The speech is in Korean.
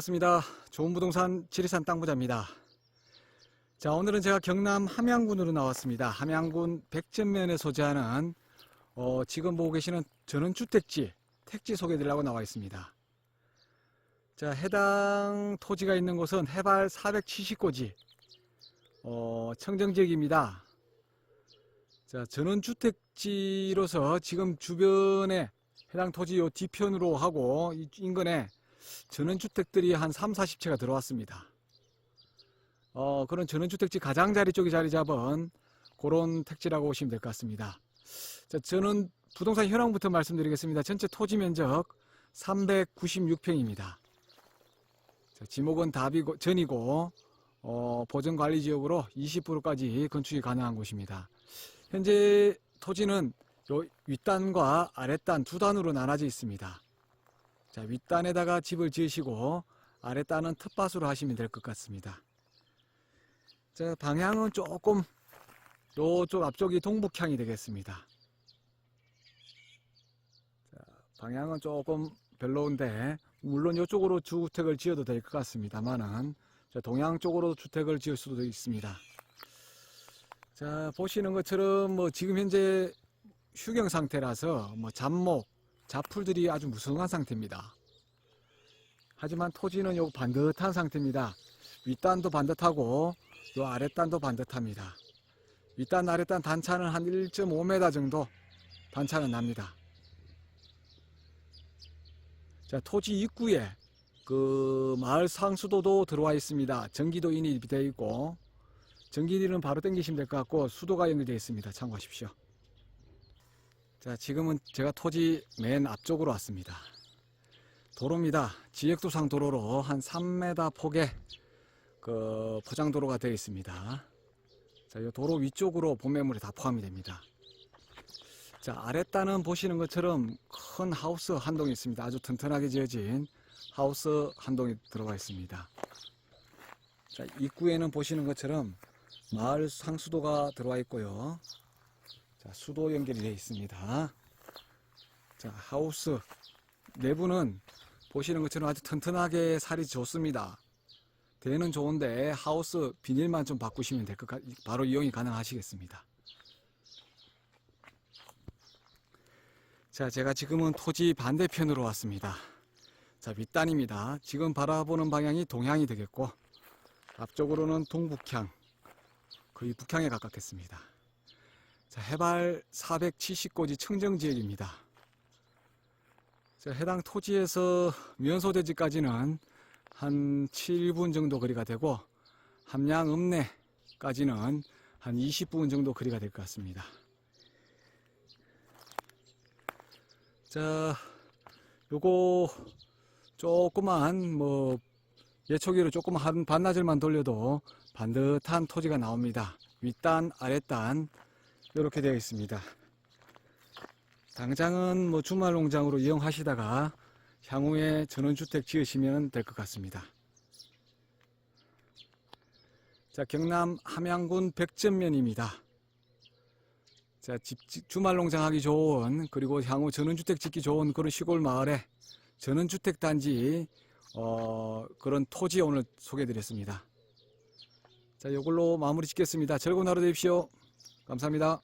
반갑습니다. 좋은 부동산 지리산 땅부자입니다. 자, 오늘은 제가 경남 함양군으로 나왔습니다. 함양군 백전면에 소재하는 어, 지금 보고 계시는 전원주택지 택지 소개드리려고 나와 있습니다. 자, 해당 토지가 있는 곳은 해발 470고지 어, 청정지역입니다. 자, 전원주택지로서 지금 주변에 해당 토지 요 뒤편으로 하고 이 인근에 전원주택들이 한 3, 40채가 들어왔습니다. 어, 그런 전원주택지 가장자리 쪽에 자리 잡은 그런 택지라고 보시면 될 것 같습니다. 자, 저는 부동산 현황부터 말씀드리겠습니다. 전체 토지 면적 396평입니다. 자, 지목은 답이고, 전이고, 어, 보전 관리 지역으로 20%까지 건축이 가능한 곳입니다. 현재 토지는 요 윗단과 아랫단 두 단으로 나눠져 있습니다. 자, 윗단에다가 집을 지으시고 아랫단은 텃밭으로 하시면 될 것 같습니다. 자, 방향은 조금 요쪽 앞쪽이 동북향이 되겠습니다. 자, 방향은 조금 별로인데 물론 이쪽으로 주택을 지어도 될 것 같습니다만은 동양 쪽으로 주택을 지을 수도 있습니다. 자, 보시는 것처럼 뭐 지금 현재 휴경 상태라서 뭐 잡목, 잡풀들이 아주 무성한 상태입니다. 하지만 토지는 요 반듯한 상태입니다. 윗단도 반듯하고 요 아랫단도 반듯합니다. 윗단 아랫단 단차는 한 1.5m 정도 단차는 납니다. 자, 토지 입구에 그 마을 상수도도 들어와 있습니다. 전기도 인입이 되어 있고 전기는 바로 당기시면 될 것 같고 수도가 연결되어 있습니다. 참고하십시오. 자, 지금은 제가 토지 맨 앞쪽으로 왔습니다. 도로입니다. 지역도상 도로로 한 3m 폭의 그 포장도로가 되어 있습니다. 자, 이 도로 위쪽으로 본매물이 다 포함이 됩니다. 자, 아랫단은 보시는 것처럼 큰 하우스 한 동이 있습니다. 아주 튼튼하게 지어진 하우스 한 동이 들어가 있습니다. 자, 입구에는 보시는 것처럼 마을 상수도가 들어와 있고요. 자, 수도 연결이 되어 있습니다. 자, 하우스 내부는 보시는 것처럼 아주 튼튼하게 살이 좋습니다. 대는 좋은데 하우스 비닐만 좀 바꾸시면 될 것 같, 바로 이용이 가능하시겠습니다. 자, 제가 지금은 토지 반대편으로 왔습니다. 자, 윗단입니다. 지금 바라보는 방향이 동향이 되겠고, 앞쪽으로는 동북향, 거의 북향에 가깝겠습니다. 자, 해발 470고지 청정 지역입니다. 자, 해당 토지에서 면소대지까지는 한 7분 정도 거리가 되고, 함양 읍내까지는 한 20분 정도 거리가 될 것 같습니다. 자, 요거 조그만 뭐 예초기로 조금 한 반나절만 돌려도 반듯한 토지가 나옵니다. 윗단, 아랫단 이렇게 되어 있습니다. 당장은 뭐 주말 농장으로 이용하시다가 향후에 전원주택 지으시면 될 것 같습니다. 자, 경남 함양군 백전면입니다. 자, 집, 집- 주말 농장 하기 좋은, 그리고 향후 전원주택 짓기 좋은 그런 시골 마을에 전원주택 단지, 어, 그런 토지 오늘 소개해 드렸습니다. 자, 이걸로 마무리 짓겠습니다. 즐거운 하루 되십시오. 감사합니다.